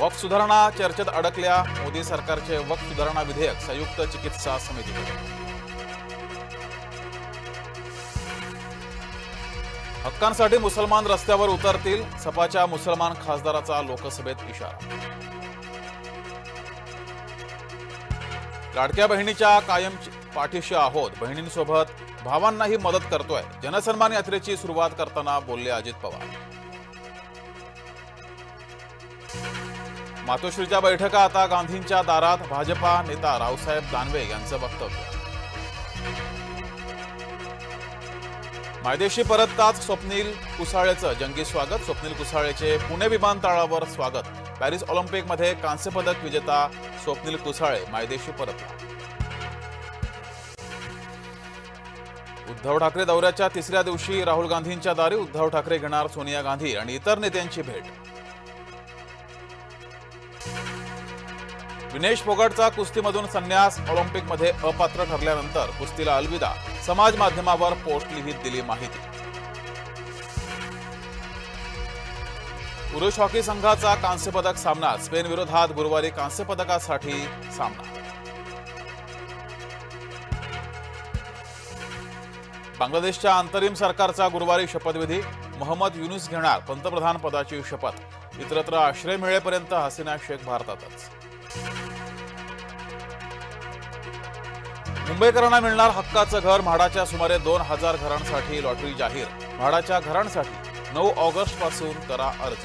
वक्फ सुधारणा चर्चेत अडकल्या मोदी सरकारचे वक्फ सुधारणा विधेयक संयुक्त चिकित्सा समितीकडे. हक्कांसाठी मुसलमान रस्त्यावर उतरतील सपाच्या मुसलमान खासदाराचा लोकसभेत इशारा. लाडक्या बहिणीच्या कायम पाठीशी आहोत बहिणींसोबत भावांनाही मदत करतोय. जनसन्मान यात्रेची सुरुवात करताना बोलले अजित पवार. मातोश्रीच्या बैठका आता गांधींच्या दारात. भाजपा नेता रावसाहेब दानवे यांचं वक्तव्य. मायदेशी परतताच स्वप्नील कुसाळेचं जंगी स्वागत. स्वप्नील कुसाळेचे पुणे विमानतळावर स्वागत. पॅरिस ऑलिम्पिकमध्ये कांस्य पदक विजेता स्वप्नील कुसाळे मायदेशी परतला. उद्धव ठाकरे दौऱ्याच्या तिसऱ्या दिवशी राहुल गांधींच्या दारी उद्धव ठाकरे घेणार सोनिया गांधी आणि इतर नेत्यांची भेट. विनेश फोगटचा कुस्तीमधून संन्यास ऑलिम्पिकमध्ये अपात्र ठरल्यानंतर कुस्तीला अलविदा समाज माध्यमावर पोस्ट लिहित दिली माहिती. पुरुष हॉकी संघाचा कांस्यपदक सामना स्पेन विरोधात गुरुवारी कांस्यपदकासाठी सामना. बांगलादेशच्या अंतरिम सरकारचा गुरुवारी शपथविधी मोहम्मद युनुस घेणार पंतप्रधान पदाची शपथ. इतरत्र आश्रय मिळेपर्यंत हसीना शेख भारतातच. मुंबईकरांना मिळणार हक्काचं घर म्हाडाच्या सुमारे दोन हजार घरांसाठी लॉटरी जाहीर. म्हाडाच्या घरांसाठी नऊ ऑगस्टपासून करा अर्ज.